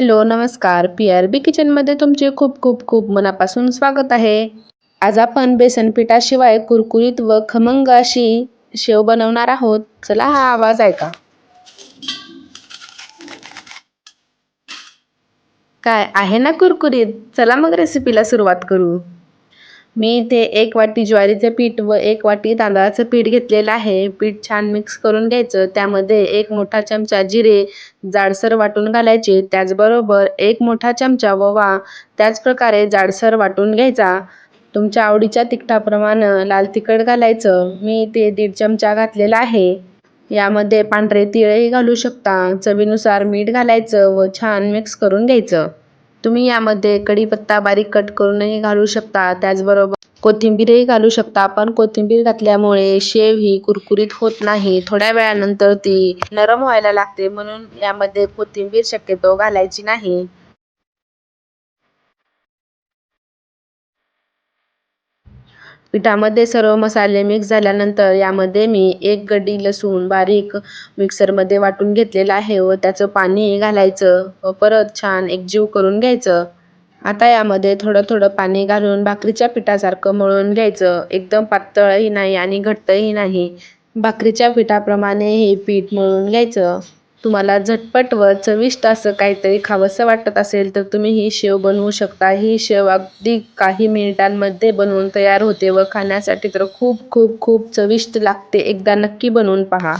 Hello नमस्कार. P R B किचनमध्ये तुमचे खूप खूप खूप मनापासून स्वागत आहे. आज आपण बेसन पिठाशिवाय कुरकुरीत व खमंग अशी शेव बनवणार आहोत. चला हा आवाज ऐका. काय आहे ना कुरकुरीत? चला मग रेसिपीला सुरुवात करू. मी इथे एक वाटी ज्वारीचे पीठ व एक वाटी तांदळाचं पीठ घेतलेलं आहे. पीठ छान मिक्स करून घ्यायचं. त्यामध्ये एक मोठा चमचा जिरे जाडसर वाटून घालायचे. त्याचबरोबर एक मोठा चमचा ववा त्याचप्रकारे जाडसर वाटून घ्यायचा. तुमच्या आवडीच्या तिखटाप्रमाणे लाल तिखट घालायचं. मी इथे दीड चमचा घातलेला आहे. यामध्ये पांढरे तिळही घालू शकता. चवीनुसार मीठ घालायचं व छान मिक्स करून घ्यायचं. तुम्ही यामध्ये कढीपत्ता बारीक कट करूनही घालू शकता. त्याचबरोबर कोथिंबीरही घालू शकता. पण कोथिंबीर घातल्यामुळे शेव ही कुरकुरीत होत नाही. थोड्या वेळानंतर ती नरम व्हायला लागते. म्हणून यामध्ये कोथिंबीर शक्यतो घालायची नाही. पिठामध्ये सर्व मसाले मिक्स झाल्यानंतर यामध्ये मी एक गडी लसूण बारीक मिक्सरमध्ये वाटून घेतलेला आहे व त्याचं पाणी घालायचं व परत छान एकजीव करून घ्यायचं. आता यामध्ये थोडं थोडं पाणी घालून भाकरीच्या पिठासारखं मळून घ्यायचं. एकदम पातळही नाही आणि घट्टही नाही. भाकरीच्या पिठाप्रमाणे हे पीठ मळून घ्यायचं. तुम्हाला झटपट व चविष्ट असं काहीतरी खावंसं वाटत असेल तर तुम्ही ही शेव बनवू शकता. ही शेव अगदी काही मिनिटांमध्ये बनवून तयार होते व खाण्यासाठी तर खूप खूप खूप चविष्ट लागते. एकदा नक्की बनवून पहा.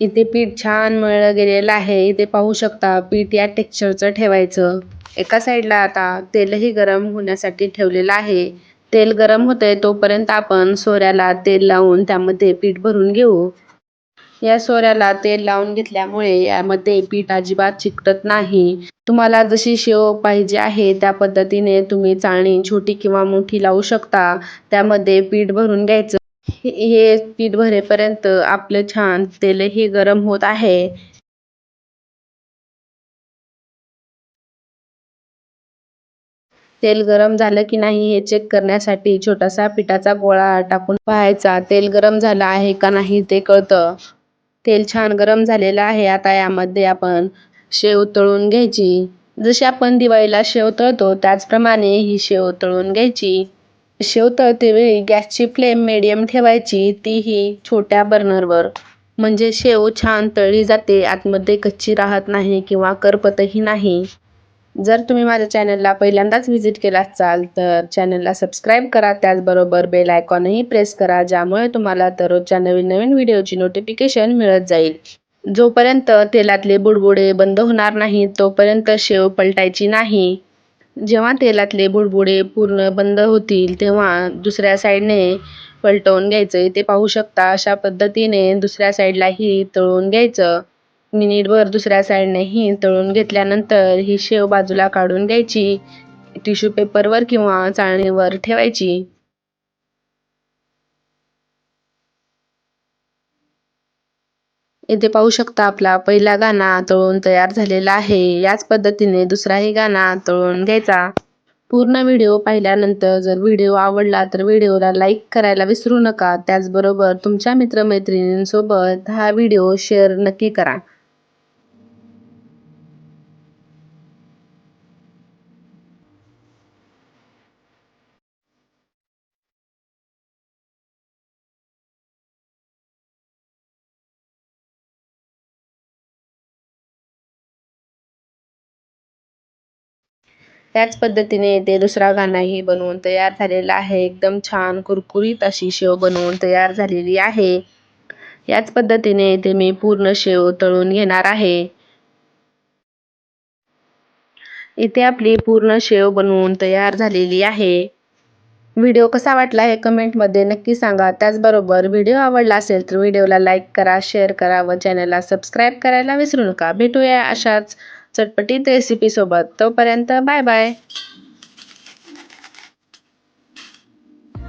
इथे पीठ छान मळलं गेलेलं आहे. इथे पाहू शकता पीठ या टेक्स्चरचं ठेवायचं. एका साईडला आता तेलही गरम होण्यासाठी ठेवलेलं आहे. तेल गरम होते तोपर्यंत आपण सोऱ्याला तेल लावून त्यामध्ये पीठ भरून घेऊ. या सोऱ्याला तेल लावून घेतल्यामुळे यामध्ये पीठ अजिबात चिकटत नाही. तुम्हाला जशी शेव पाहिजे आहे त्या पद्धतीने तुम्ही चाळणी छोटी किंवा मोठी लावू शकता. त्यामध्ये पीठ भरून घ्यायचं. हे पीठ भरेपर्यंत आपलं छान तेलही गरम होत आहे. तेल गरम झालं की नाही हे चेक करण्यासाठी छोटासा पिठाचा गोळा टाकून पाहायचा. तेल गरम झालं आहे का नाही ते कळतं. तेल छान गरम झालेलं आहे. आता यामध्ये आपण शेव तळून घ्यायची. जशी आपण दिवाळीला शेव तळतो त्याचप्रमाणे ही शेव तळून घ्यायची. शेव तळतेवेळी गॅसची फ्लेम मिडियम ठेवायची. तीही छोट्या बर्नरवर. म्हणजे शेव छान तळली जाते. आतमध्ये कच्ची राहत नाही किंवा करपतही नाही. जर तुम्ही माझ्या चॅनलला पहिल्यांदाच व्हिजिट केला असाल तर चॅनलला सबस्क्राईब करा. त्याचबरोबर बेल आयकॉनही प्रेस करा ज्यामुळे तुम्हाला दररोजच्या नवीन नवीन व्हिडिओची नोटिफिकेशन मिळत जाईल. जोपर्यंत तेलातले बुडबुडे बंद होणार नाहीत तोपर्यंत शेव पलटायची नाही. जेव्हा तेलातले बुडबुडे पूर्ण बंद होतील तेव्हा दुसऱ्या साईडने पलटवून घ्यायचं ते पाहू शकता अशा पद्धतीने दुसऱ्या साईडलाही तळून घ्यायचं. मिनिटभर दुसऱ्या साईडनेही तळून घेतल्यानंतर ही शेव बाजूला काढून घ्यायची टिश्यू पेपरवर किंवा चाळणीवर ठेवायची. इथे पाहू शकता आपला पहिला गाणा तळून तयार झालेला आहे. याच पद्धतीने दुसराही गाणा तळून घ्यायचा. पूर्ण व्हिडिओ पाहिल्यानंतर जर व्हिडिओ आवडला तर व्हिडिओला लाईक करायला विसरू नका. त्याचबरोबर तुमच्या मित्रमैत्रिणींसोबत हा व्हिडिओ शेअर नक्की करा. त्याच पद्धतीने ते दुसरा गाणाही बनवून तयार झालेला आहे. एकदम छान कुरकुरीत अशी शेव बनवून तयार झालेली आहे. याच पद्धतीने इथे मी पूर्ण शेव तळून घेणार आहे. इथे आपली पूर्ण शेव बनवून तयार झालेली आहे. व्हिडिओ कसा वाटला हे कमेंटमध्ये नक्की सांगा. त्याचबरोबर व्हिडिओ आवडला असेल तर व्हिडिओला लाईक करा शेअर करा व चॅनलला सबस्क्राईब करायला विसरू नका. भेटूया अशाच चटपटीत रेसिपीसोबत तोपर्यंत बाय बाय